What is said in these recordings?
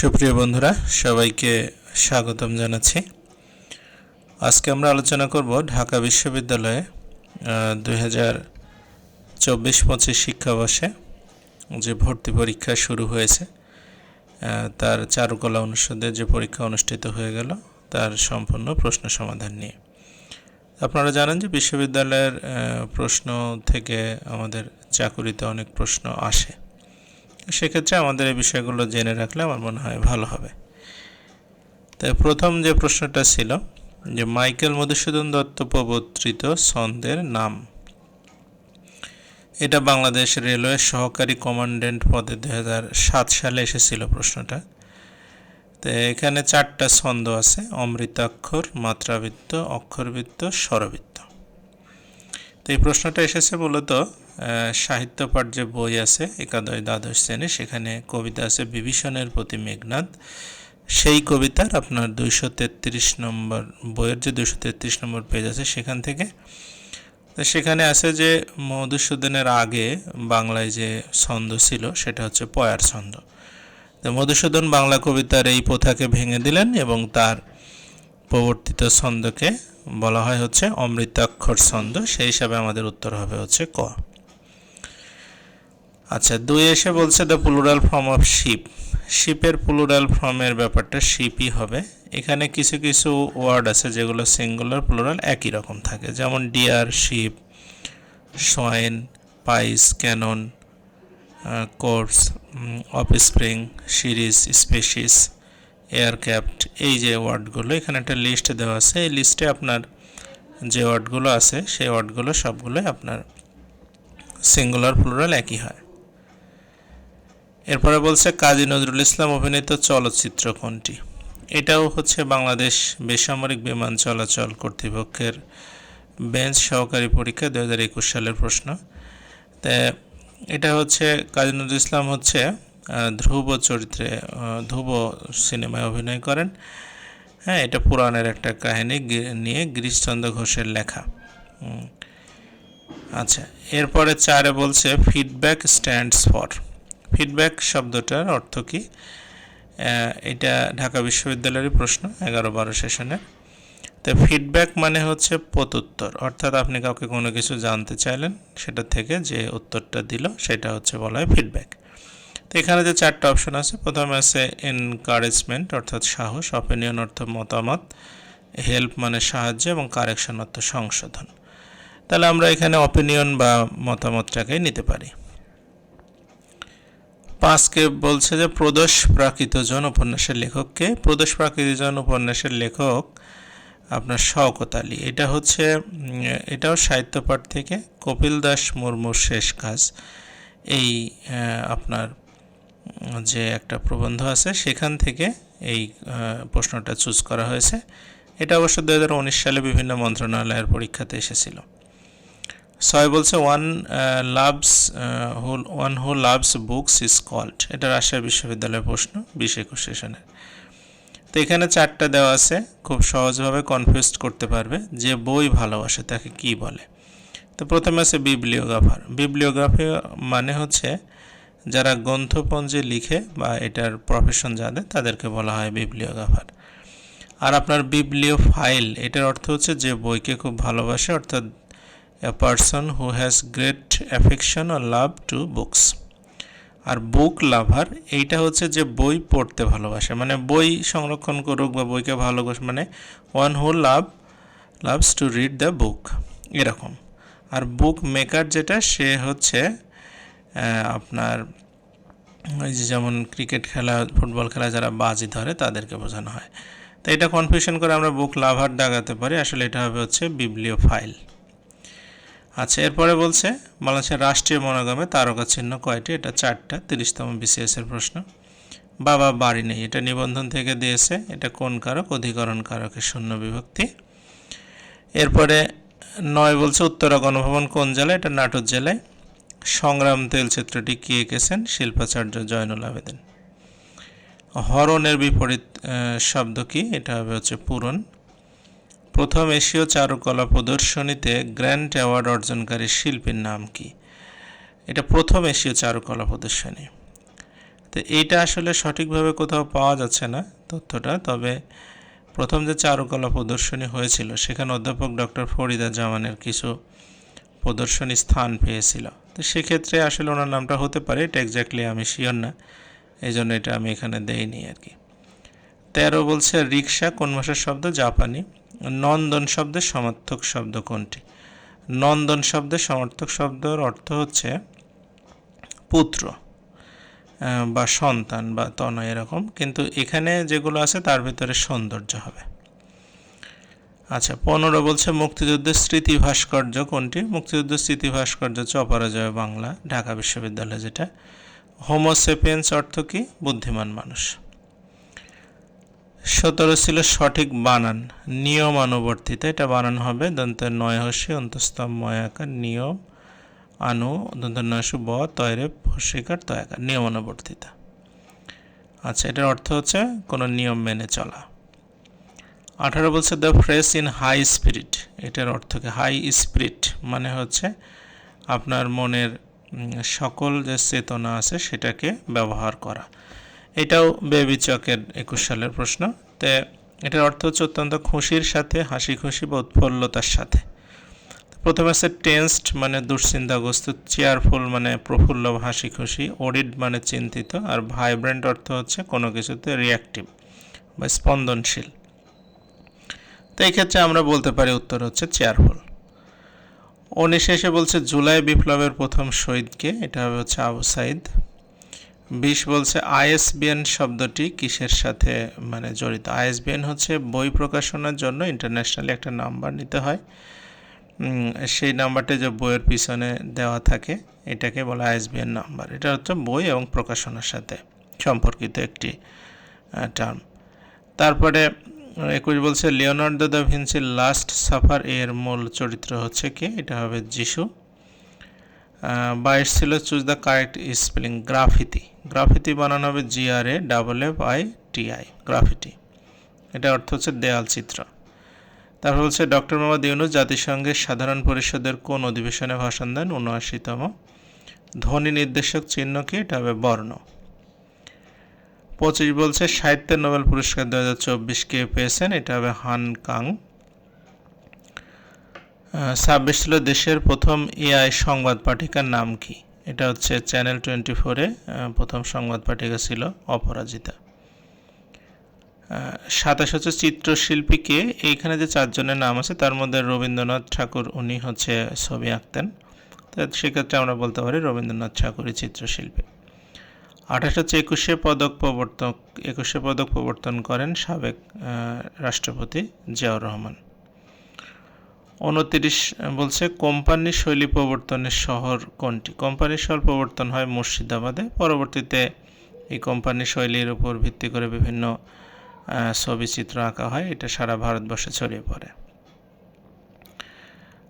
সুপ্রিয় বন্ধুরা, সবাইকে স্বাগতম জানাচ্ছি। আজকে আমরা আলোচনা করব ঢাকা বিশ্ববিদ্যালয়ে দুই হাজার চব্বিশ পঁচিশ শিক্ষাবর্ষে যে ভর্তি পরীক্ষা শুরু হয়েছে তার চারুকলা অনুষদে যে পরীক্ষা অনুষ্ঠিত হয়ে গেল, তার সম্পূর্ণ প্রশ্ন সমাধান নিয়ে। আপনারা জানেন যে বিশ্ববিদ্যালয়ের প্রশ্ন থেকে আমাদের চাকুরিতে অনেক প্রশ্ন আসে। সেক্ষেত্রে আমাদের এই বিষয়গুলো জেনে রাখলে আমার মনে হয় ভালো হবে। তাই প্রথম যে প্রশ্নটা ছিল যে মাইকেল মধুসূদন দত্ত প্রবর্তিত ছন্দের নাম। এটা বাংলাদেশ রেলওয়ে সহকারী কমান্ড্যান্ট পদে দু সাত সালে এসেছিল প্রশ্নটা। তো এখানে চারটা ছন্দ আছে, অমৃতাক্ষর, মাত্রাবৃত্ত, অক্ষরবৃত্ত, স্বরবৃত্ত। তো এই প্রশ্নটা এসেছে মূলত সাহিত্য পাঠ যে বই আছে, একাদশ, দ্বাদশ শ্রেণি, সেখানে কবিতা আছে বিভীষণের প্রতি মেঘনাদ। সেই কবিতার আপনার দুইশো তেত্রিশ নম্বর, বইয়ের যে দুইশো তেত্রিশ নম্বর পেজ আছে সেখান থেকে। তো সেখানে আছে যে মধুসূদনের আগে বাংলায় যে ছন্দ ছিল, সেটা হচ্ছে পয়ার ছন্দ। তো মধুসূদন বাংলা কবিতার এই প্রথাকে ভেঙে দিলেন এবং তার প্রবর্তিত ছন্দকে বলা হয় হচ্ছে অমৃতাক্ষর ছন্দ। সেই হিসাবে আমাদের উত্তর হবে হচ্ছে ক। আচ্ছা দুই এসে বলছে the plural form of ship শিপের plural ফর্মের ব্যাপারটা শিপই হবে। এখানে কিছু কিছু ওয়ার্ড আছে যেগুলো সিঙ্গুলার প্লুরাল একই রকম থাকে। যেমন deer sheep swine pice cannon corps offspring series species aircraft এই যে ওয়ার্ডগুলো, এখানে একটা লিস্ট দেওয়া আছে। এই লিস্টে আপনার যে ওয়ার্ডগুলো আছে, সেই ওয়ার্ডগুলো সবগুলোই আপনার সিঙ্গুলার প্লুরাল একই হয়। এরপরে বলছে, কাজী নজরুল ইসলাম অভিনীত চলচ্চিত্র কোনটি? এটাও হচ্ছে বাংলাদেশ বেসামরিক বিমান চলাচল কর্তৃপক্ষের বেঞ্চ সহকারী পরীক্ষা দু হাজার একুশ সালের প্রশ্ন। তা, এটা হচ্ছে, কাজী নজরুল ইসলাম হচ্ছে ধ্রুব চরিত্রে ধ্রুব সিনেমায় অভিনয় করেন। হ্যাঁ এটা পুরাণের একটা কাহিনী নিয়ে গিরিশচন্দ্র ঘোষের লেখা। আচ্ছা এরপরে চারে বলছে ফিডব্যাক স্ট্যান্ডস ফর ফিডব্যাক শব্দটার অর্থ কি? এটা ঢাকা বিশ্ববিদ্যালয়েরই প্রশ্ন, এগারো বারো সেশনের। তো ফিডব্যাক মানে হচ্ছে প্রত্যুত্তর, অর্থাৎ আপনি কাউকে কোনো কিছু জানতে চাইলেন, সেটা থেকে যে উত্তরটা দিল, সেটা হচ্ছে বলা হয় ফিডব্যাক এখানে যে চারটা অপশন আছে, প্রথমে আছে এনকারেজমেন্ট অর্থাৎ সাহস অপিনিয়ন অর্থ মতামত হেল্প মানে সাহায্য এবং কারেকশন অর্থ সংশোধন। তাহলে আমরা এখানে অপিনিয়ন বা মতামতটাকে নিতে পারি। পাঁচকে বলছে যে, প্রদোষ প্রাকৃতজন উপন্যাসের লেখককে প্রদোষ প্রাকৃতজন উপন্যাসের লেখক আপনার শওকত আলী। এটা হচ্ছে এটাও সাহিত্য পাঠ থেকে। কপিল দাস মুর্মুর শেষ কাজ। এই আপনার যে একটা প্রবন্ধ আছে, সেখান থেকে এই প্রশ্নটা চুজ করা হয়েছে। এটা অবশ্য দু হাজার উনিশ সালে বিভিন্ন মন্ত্রণালয়ের পরীক্ষাতে এসেছিল। ছয় বলছে one loves who one who loves books is called এটা রাজশাহী বিশ্ববিদ্যালয়ের প্রশ্ন, বিশ একুশ সেশনের তো এখানে চারটা দেওয়া আছে, খুব সহজভাবে কনফিউজ করতে পারবে যে বই ভালোবাসে, তাকে কি বলে? তো প্রথমে আছে বিবলিওগ্রাফার বিবলিওগ্রাফি মানে হচ্ছে যারা গ্রন্থপঞ্জে লিখে বা এটার প্রফেশন যাদের তাদেরকে বলা হয় বিবলিওগ্রাফার আর আপনার বিবলিও ফাইল এটার অর্থ হচ্ছে যে বইকে খুব ভালোবাসে, অর্থাৎ a person who has great affection O love to books আর বুক লাভার এইটা হচ্ছে যে বই পড়তে ভালোবাসে মানে বই সংরক্ষণ করুক বা বইকে ভালোবাসে মানে one who love loves to read the book এরকম। আর বুক মেকার যেটা, সে হচ্ছে আপনার ওই যে যেমন ক্রিকেট খেলা ফুটবল খেলা যারা বাজি ধরে তাদেরকে বোঝানো হয়। তো এটা কনফিউশন করে আমরা বুক লাভার দাগাতে পারি। আসলে এটা হবে হচ্ছে বিবলিও ফাইল আচ্ছা এরপরে বলছে, বাংলাদেশের রাষ্ট্রীয় মনোগ্রামে তারকা চিহ্ন কয়টি? এটা চারটা, তিরিশতম বিসিএসের প্রশ্ন। বাবা, বাড়ি নেই। এটা নিবন্ধন থেকে দিয়েছে। এটা কোন কারক? অধিকরণ কারকের শূন্য বিভক্তি। এরপরে নয় বলছে, উত্তরা গণভবন কোন জেলায়? এটা নাটোর জেলায়। সংগ্রাম তেল চিত্রটি কে এঁকেছেন? শিল্পাচার্য জয়নুল আবেদিন। হরণের বিপরীত শব্দ কি? এটা হবে হচ্ছে পূরণ। প্রথম এশীয় চারুকলা প্রদর্শনীতে গ্র্যান্ড অ্যাওয়ার্ড অর্জনকারী শিল্পীর নাম কি? এটা প্রথম এশীয় চারুকলা প্রদর্শনী। তো এইটা আসলে সঠিকভাবে কোথাও পাওয়া যাচ্ছে না তথ্যটা, তবে প্রথম যে চারুকলা প্রদর্শনী হয়েছিল, সেখানে অধ্যাপক ডক্টর ফরিদা জামানের কিছু প্রদর্শনী স্থান পেয়েছিল। তো সেক্ষেত্রে আসলে ওনার নামটা হতে পারে, এটা এক্স্যাক্টলি আমি শিওর না। এই জন্য এটা আমি এখানে দেইনি আর কি তেরো বলছে রিক্সা কোন ভাষার শব্দ? জাপানি। নন্দন শব্দের সমার্থক শব্দ কোনটি? নন্দন শব্দের সমার্থক শব্দের অর্থ হচ্ছে পুত্র বা সন্তান, বা তনয় এরকম। কিন্তু এখানে যেগুলো আছে, তার ভিতরে সৌন্দর্য হবে। আচ্ছা পনেরো বলছে মুক্তিযুদ্ধের স্মৃতি ভাস্কর্য কোনটি? মুক্তিযুদ্ধের স্মৃতি ভাস্কর্য হচ্ছে অপরাজয় বাংলা, ঢাকা বিশ্ববিদ্যালয় যেটা। হোমোসেপিয়েন্স অর্থ কি? বুদ্ধিমান মানুষ। সতেরো ছিল সঠিক বানান নিয়মানুবর্তিতা এটা বানান হবে দন্তের নয় হসি অন্তস্তম ময়াকার নিয়ম আনু দন্তের নয়সু ব, তয়রে হসিকার তয়াকার নিয়মানুবর্তিতা আচ্ছা এটার অর্থ হচ্ছে কোনো নিয়ম মেনে চলা। আঠারো বলছে the fresh in high spirit এটার অর্থ কি হাই স্পিরিট মানে হচ্ছে আপনার মনের সকল যে চেতনা আছে সেটাকে ব্যবহার করা। এটাও বেবিচকের একুশ সালের প্রশ্ন। তে এটার অর্থ হচ্ছে অত্যন্ত খুশির সাথে, হাসি খুশি বা উৎফুল্লতার সাথে। প্রথমে আছে টেন্সড মানে দুশ্চিন্তাগ্রস্ত চেয়ারফুল মানে প্রফুল্ল, হাসি খুশি ওডিড মানে চিন্তিত, আর ভাইব্রেন্ট অর্থ হচ্ছে কোনো কিছুতে রিয়াক্টিভ বা স্পন্দনশীল। তো এই ক্ষেত্রে আমরা বলতে পারি উত্তর হচ্ছে চেয়ারফুল। উনিশে এসে বলছে, জুলাই বিপ্লবের প্রথম শহীদকে। এটা হবে হচ্ছে আবু সাইদ। বিশ বলছে, আইএসবিএন শব্দটি কিসের সাথে মানে জড়িত? আইএসবিএন হচ্ছে বই প্রকাশনার জন্য ইন্টারন্যাশনালি একটা নাম্বার নিতে হয়। সেই নাম্বারটা যে বইয়ের পিছনে দেওয়া থাকে, এটাকে বলে আইএসবিএন নাম্বার। এটা হচ্ছে বই এবং প্রকাশনার সাথে সম্পর্কিত একটি টার্ম তারপরে একুশ বলছে, লিওনার্দো দ্য ভিনসির লাস্ট সাফার এর মূল চরিত্র হচ্ছে কি? এটা হবে যিশু। বাইশ ছিল choose the correct spelling, graffiti. Graffiti বানানো হবে GRA double F I TI graffiti এটা অর্থ হচ্ছে দেয়াল চিত্র। তারপর হচ্ছে ডক্টর মোহাম্মদ ইউনুস জাতিসংঘের সাধারণ পরিষদের কোন অধিবেশনে ভাষণ দেন? উনআশিতম। ধ্বনি নির্দেশক চিহ্ন কি? এটা হবে বর্ণ। পঁচিশ বলছে, সাহিত্যের নোবেল পুরস্কার দু হাজার চব্বিশ কে পেয়েছেন, এটা হবে হান কাং। ছাব্বিশ ছিল দেশের প্রথম এআই সংবাদ পাঠিকার নাম কি? এটা হচ্ছে চ্যানেল টোয়েন্টি ফোরে প্রথম সংবাদ পাঠিকা ছিল অপরাজিতা। সাতাশ হচ্ছে চিত্রশিল্পীকে এইখানে যে চারজনের নাম আছে, তার মধ্যে রবীন্দ্রনাথ ঠাকুর, উনি হচ্ছে ছবি আঁকতেন। সেক্ষেত্রে আমরা বলতে পারি রবীন্দ্রনাথ ঠাকুরই চিত্রশিল্পী। আঠাশ একুশে পদক প্রবর্তন একুশে পদক প্রবর্তন করেন সাবেক রাষ্ট্রপতি জিয়াউর রহমান। উনতিরিশ, বলছে, কোম্পানি শৈলী প্রবর্তনের শহর কোনটি? কোম্পানি শহর প্রবর্তন হয় মুর্শিদাবাদে। পরবর্তীতে এই কোম্পানি শৈলীর উপর ভিত্তি করে বিভিন্ন ছবি চিত্র আঁকা হয়। এটা সারা ভারতবর্ষে ছড়িয়ে পড়ে।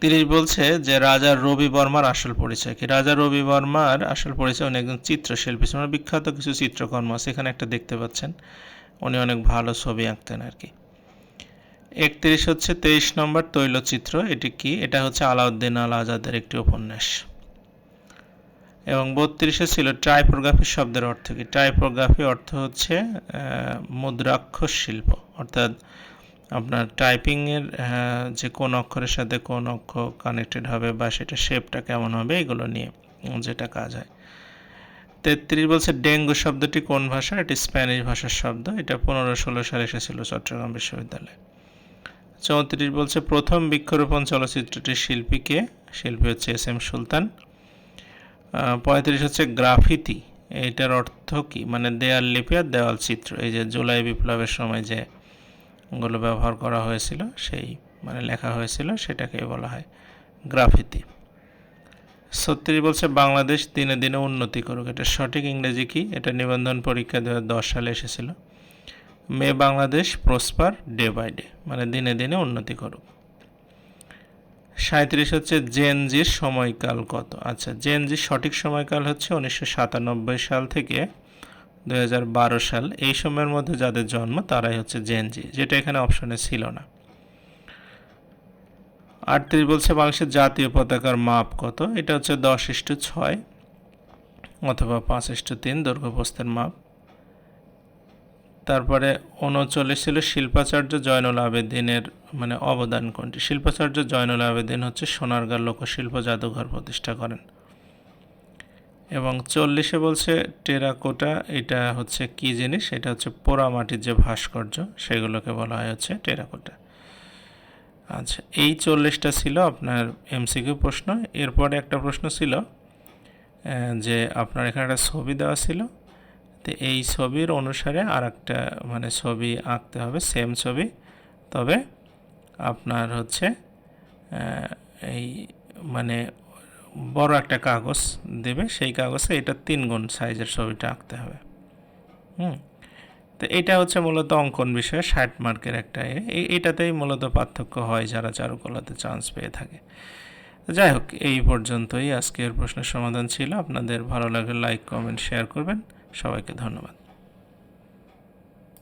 তিরিশ বলছে যে রাজা রবি বর্মার আসল পরিচয় কি? রাজা রবি বর্মার আসল পরিচয় উনি একজন চিত্রশিল্পী ছিল বিখ্যাত কিছু চিত্রকর্ম আছে, এখানে একটা দেখতে পাচ্ছেন। উনি অনেক ভালো ছবি আঁকতেন আর কি। একত্রিশ হচ্ছে তেইশ নম্বর তৈলচিত্র, এটি কি? এটা হচ্ছে আলাউদ্দিন আল আজাদের একটি উপন্যাস। এবং বত্রিশে ছিল ট্রাইপোগ্রাফি শব্দের অর্থ কি? ট্রাইপোগ্রাফি অর্থ হচ্ছে মুদ্রাক্ষর শিল্প, অর্থাৎ আপনার টাইপিংয়ের যে কোন অক্ষরের সাথে কোন অক্ষর কানেক্টেড হবে বা সেটা শেপটা কেমন হবে, এগুলো নিয়ে যেটা কাজ হয়। তেত্রিশ বলছে, ডেঙ্গু শব্দটি কোন ভাষা? এটি স্প্যানিশ ভাষার শব্দ। এটা পনেরো ষোলো সালে এসেছিল চট্টগ্রাম বিশ্ববিদ্যালয়ে। চৌত্রিশ বলছে, প্রথম বৃক্ষরোপণ চলচ্চিত্রটির শিল্পীকে শিল্পী হচ্ছে এস এম সুলতান। পঁয়ত্রিশ হচ্ছে, গ্রাফিতি। এটার অর্থ কি? মানে দেয়াল লিপি আর দেওয়াল চিত্র। এই যে জুলাই বিপ্লবের সময় যে গুলো ব্যবহার করা হয়েছিল, সেই মানে লেখা হয়েছিল, সেটাকে বলা হয় গ্রাফিতি। ছত্রিশ বলছে, বাংলাদেশ দিনে দিনে উন্নতি করুক। এটা সঠিক ইংরেজি কি? এটা নিবন্ধন পরীক্ষা দু দশ সালে এসেছিল। May Bangladesh prosper day by day মানে দিনে দিনে উন্নতি করুক। সাঁত্রিশ হচ্ছে জেনজির সময়কাল কত? আচ্ছা জেনজির সঠিক সময়কাল হচ্ছে উনিশশো সাতানব্বই সাল থেকে দু হাজার বারো সাল, এই সময়ের মধ্যে যাদের জন্ম, তারাই হচ্ছে জেনজি যেটা এখানে অপশনে ছিল না। আটত্রিশ বলছে বাংলাদেশের জাতীয় পতাকার মাপ কত? এটা হচ্ছে দশ ইস্টু ছয় অথবা পাঁচ ইস্টু তিন দৈর্ঘ্য প্রস্থের মাপ। তারপরে উনচল্লিশ ছিল শিল্পাচার্য জয়নুল আবেদিনের মানে অবদান কোনটি? শিল্পাচার্য জয়নুল আবেদিন হচ্ছে সোনারগাঁ লোকশিল্প জাদুঘর প্রতিষ্ঠা করেন। এবং চল্লিশে বলছে টেরাকোটা, এটা হচ্ছে কি জিনিস? এটা হচ্ছে পোড়ামাটির যে ভাস্কর্য, সেগুলোকে বলা হয় হচ্ছে টেরাকোটা। আচ্ছা এই চল্লিশটা ছিল আপনার এমসিকিউ প্রশ্ন। এরপরে একটা প্রশ্ন ছিল যে আপনার এখানে একটা ছবি দেওয়া ছিল, তো এই ছবির অনুসারে আর একটা মানে ছবি আঁকতে হবে সেম ছবি। তবে আপনার হচ্ছে এই মানে বড় একটা কাগজ দেবে, সেই কাগজে এটা তিন গুণ সাইজের ছবিটা আঁকতে হবে। হুম? তো এটা হচ্ছে মূলত অঙ্কন বিষয়ে ষাট মার্কের একটা। এটাতেই মূলত পার্থক্য হয় যারা চারুকলাতে চান্স পেয়ে থাকে। যাই হোক, এই পর্যন্তই আজকের প্রশ্নের সমাধান ছিল। আপনাদের ভালো লাগলে লাইক কমেন্ট শেয়ার করবেন। সবাইকে ধন্যবাদ।